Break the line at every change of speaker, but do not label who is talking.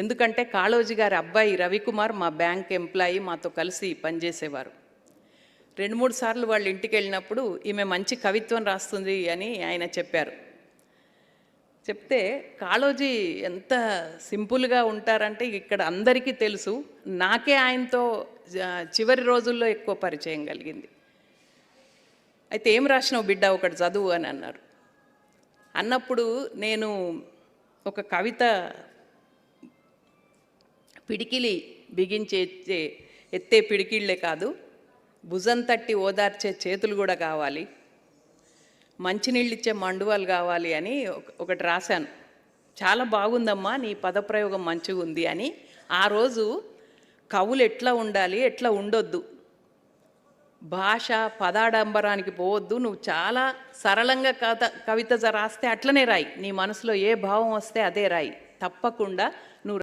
ఎందుకంటే కాళోజీ గారి అబ్బాయి రవికుమార్ మా బ్యాంక్ ఎంప్లాయీ మాతో కలిసి పనిచేసేవారు. రెండు మూడు సార్లు వాళ్ళ ఇంటికి వెళ్ళినప్పుడు ఈమె మంచి కవిత్వం రాస్తుంది అని ఆయన చెప్పారు. చెప్తే కాళోజీ ఎంత సింపుల్గా ఉంటారంటే ఇక్కడ అందరికీ తెలుసు నాకే ఆయనతో చివరి రోజుల్లో ఎక్కువ పరిచయం కలిగింది. అయితే ఏం రాసినావు బిడ్డ ఒకటి చదువు అని అన్నారు. అన్నప్పుడు నేను ఒక కవిత పిడికిలి బిగించే ఎత్తే- ఎత్తే పిడికిళ్ళే కాదు భుజం తట్టి ఓదార్చే చేతులు కూడా కావాలి. మంచినీళ్ళిచ్చే మండువాలు కావాలి అని ఒకటి రాశాను. చాలా బాగుందమ్మా నీ పదప్రయోగం మంచిగా ఉంది అని. ఆ రోజు కవులు ఎట్లా ఉండాలి ఎట్లా ఉండొద్దు? భాష పదాడంబరానికి పోవద్దు నువ్వు చాలా సరళంగా కథ కవిత రాస్తే అట్లనే రాయి. నీ మనసులో ఏ భావం వస్తే అదే రాయి. తప్పకుండా నువ్వు